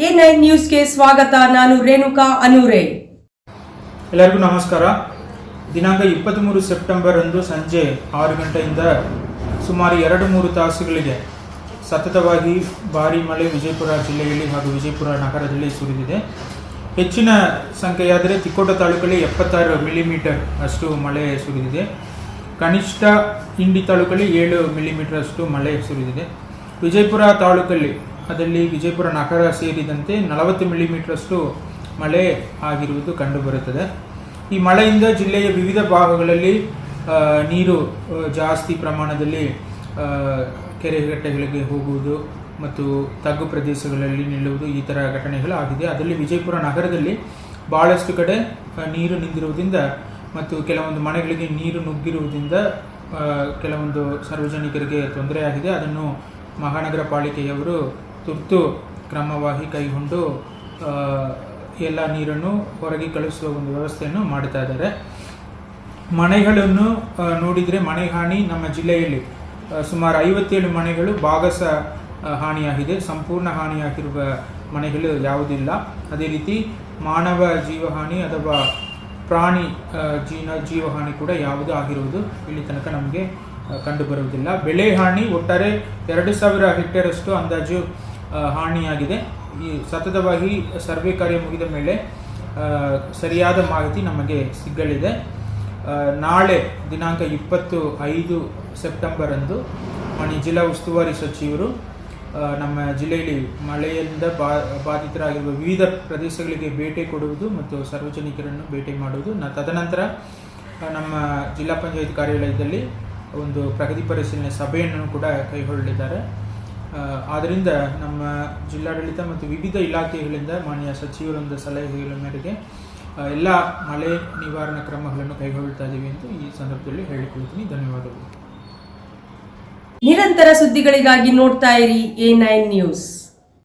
Nine ನ್ಯೂಸ್ಗೆ ಸ್ವಾಗತ, ನಾನು ರೇಣುಕಾ ಅನೂರೆ. ಎಲ್ಲರಿಗೂ ನಮಸ್ಕಾರ. ದಿನಾಂಕ ಇಪ್ಪತ್ತ್ಮೂರು ಸೆಪ್ಟೆಂಬರ್ ಅಂದು ಸಂಜೆ ಆರು ಗಂಟೆಯಿಂದ ಸುಮಾರು ಎರಡು ಮೂರು ತಾಸುಗಳಿಗೆ ಸತತವಾಗಿ ಭಾರಿ ಮಳೆ ವಿಜಯಪುರ ಜಿಲ್ಲೆಯಲ್ಲಿ ಹಾಗೂ ವಿಜಯಪುರ ನಗರದಲ್ಲಿ ಸುರಿದಿದೆ. ಹೆಚ್ಚಿನ ಸಂಖ್ಯೆಯಾದರೆ ತಿಕ್ಕೋಟ ತಾಲೂಕಲ್ಲಿ ಎಪ್ಪತ್ತಾರು ಮಿಲಿಮೀಟರ್ ಅಷ್ಟು ಮಳೆ ಸುರಿದಿದೆ. ಕನಿಷ್ಠ ಇಂಡಿ ತಾಲೂಕಲ್ಲಿ ಏಳು ಮಿಲಿಮೀಟರ್ ಅಷ್ಟು ಮಳೆ ಸುರಿದಿದೆ. ವಿಜಯಪುರ ತಾಲೂಕಲ್ಲಿ ಅದರಲ್ಲಿ ವಿಜಯಪುರ ನಗರ ಸೇರಿದಂತೆ ನಲವತ್ತು ಮಿಲಿಮೀಟರಷ್ಟು ಮಳೆ ಆಗಿರುವುದು ಕಂಡುಬರುತ್ತದೆ. ಈ ಮಳೆಯಿಂದ ಜಿಲ್ಲೆಯ ವಿವಿಧ ಭಾಗಗಳಲ್ಲಿ ನೀರು ಜಾಸ್ತಿ ಪ್ರಮಾಣದಲ್ಲಿ ಕೆರೆಗಟ್ಟೆಗಳಿಗೆ ಹೋಗುವುದು ಮತ್ತು ತಗ್ಗು ಪ್ರದೇಶಗಳಲ್ಲಿ ನಿಲ್ಲುವುದು ಈ ಥರ ಘಟನೆಗಳು ಆಗಿದೆ ಅದರಲ್ಲಿ ವಿಜಯಪುರ ನಗರದಲ್ಲಿ ಭಾಳಷ್ಟು ಕಡೆ ನೀರು ನಿಂತಿರುವುದರಿಂದ ಮತ್ತು ಕೆಲವೊಂದು ಮನೆಗಳಿಗೆ ನೀರು ನುಗ್ಗಿರುವುದರಿಂದ ಕೆಲವೊಂದು ಸಾರ್ವಜನಿಕರಿಗೆ ತೊಂದರೆಯಾಗಿದೆ ಅದನ್ನು ಮಹಾನಗರ ಪಾಲಿಕೆಯವರು ತುರ್ತು ಕ್ರಮವಾಗಿ ಕೈಗೊಂಡು ಎಲ್ಲ ನೀರನ್ನು ಹೊರಗೆ ಕಳಿಸುವ ಒಂದು ವ್ಯವಸ್ಥೆಯನ್ನು ಮಾಡ್ತಾ ಇದ್ದಾರೆ. ಮನೆಗಳನ್ನು ನೋಡಿದರೆ ಮನೆ ಹಾನಿ ನಮ್ಮ ಜಿಲ್ಲೆಯಲ್ಲಿ ಸುಮಾರು ಐವತ್ತೇಳು ಮನೆಗಳು ಭಾಗಸ ಹಾನಿಯಾಗಿದೆ. ಸಂಪೂರ್ಣ ಹಾನಿಯಾಗಿರುವ ಮನೆಗಳು ಯಾವುದಿಲ್ಲ. ಅದೇ ರೀತಿ ಮಾನವ ಜೀವಹಾನಿ ಅಥವಾ ಪ್ರಾಣಿ ಜೀನ, ಜೀವಹಾನಿ ಕೂಡ ಯಾವುದು ಆಗಿರುವುದು ಇಲ್ಲಿ ತನಕ ನಮಗೆ ಕಂಡುಬರುವುದಿಲ್ಲ. ಬೆಳೆ ಹಾನಿ ಒಟ್ಟಾರೆ ಎರಡು ಸಾವಿರ ಹೆಕ್ಟೇರಷ್ಟು ಅಂದಾಜು ಹಾನಿಯಾಗಿದೆ. ಈ ಸತತವಾಗಿ ಸರ್ವೆ ಕಾರ್ಯ ಮುಗಿದ ಮೇಲೆ ಸರಿಯಾದ ಮಾಹಿತಿ ನಮಗೆ ಸಿಗಲಿದೆ. ನಾಳೆ ದಿನಾಂಕ ಇಪ್ಪತ್ತು ಐದು ಸೆಪ್ಟೆಂಬರಂದು ಮಣಿ ಜಿಲ್ಲಾ ಉಸ್ತುವಾರಿ ಸಚಿವರು ನಮ್ಮ ಜಿಲ್ಲೆಯಲ್ಲಿ ಮಳೆಯಿಂದ ಬಾ, ಬಾಧಿತರಾಗಿರುವ ವಿವಿಧ ಪ್ರದೇಶಗಳಿಗೆ ಭೇಟಿ ಕೊಡುವುದು ಮತ್ತು ಸಾರ್ವಜನಿಕರನ್ನು ಭೇಟಿ ಮಾಡುವುದು. ನ, ತದನಂತರ ನಮ್ಮ ಜಿಲ್ಲಾ ಪಂಚಾಯತ್ ಕಾರ್ಯಾಲಯದಲ್ಲಿ ಒಂದು ಪ್ರಗತಿ ಪರಿಶೀಲನೆ ಸಭೆಯನ್ನು ಕೂಡ ಕೈಗೊಳ್ಳಲಿದ್ದಾರೆ. ಆದ್ದರಿಂದ ನಮ್ಮ ಜಿಲ್ಲಾಡಳಿತ ಮತ್ತು ವಿವಿಧ ಇಲಾಖೆಗಳಿಂದ ಮಾನ್ಯ ಸಚಿವರೊಂದು ಸಲಹೆಗಳ ಮೇರೆಗೆ ಎಲ್ಲ ಮಳೆ ನಿವಾರಣಾ ಕ್ರಮಗಳನ್ನು ಕೈಗೊಳ್ಳುತ್ತಾ ಇದ್ದೀವಿ ಎಂದು ಈ ಸಂದರ್ಭದಲ್ಲಿ ಹೇಳಿಕೊಳ್ತೀನಿ. ಧನ್ಯವಾದಗಳು. ನಿರಂತರ ಸುದ್ದಿಗಳಿಗಾಗಿ ನೋಡ್ತಾ ಇರಿ ಎ ನೈನ್ ನ್ಯೂಸ್.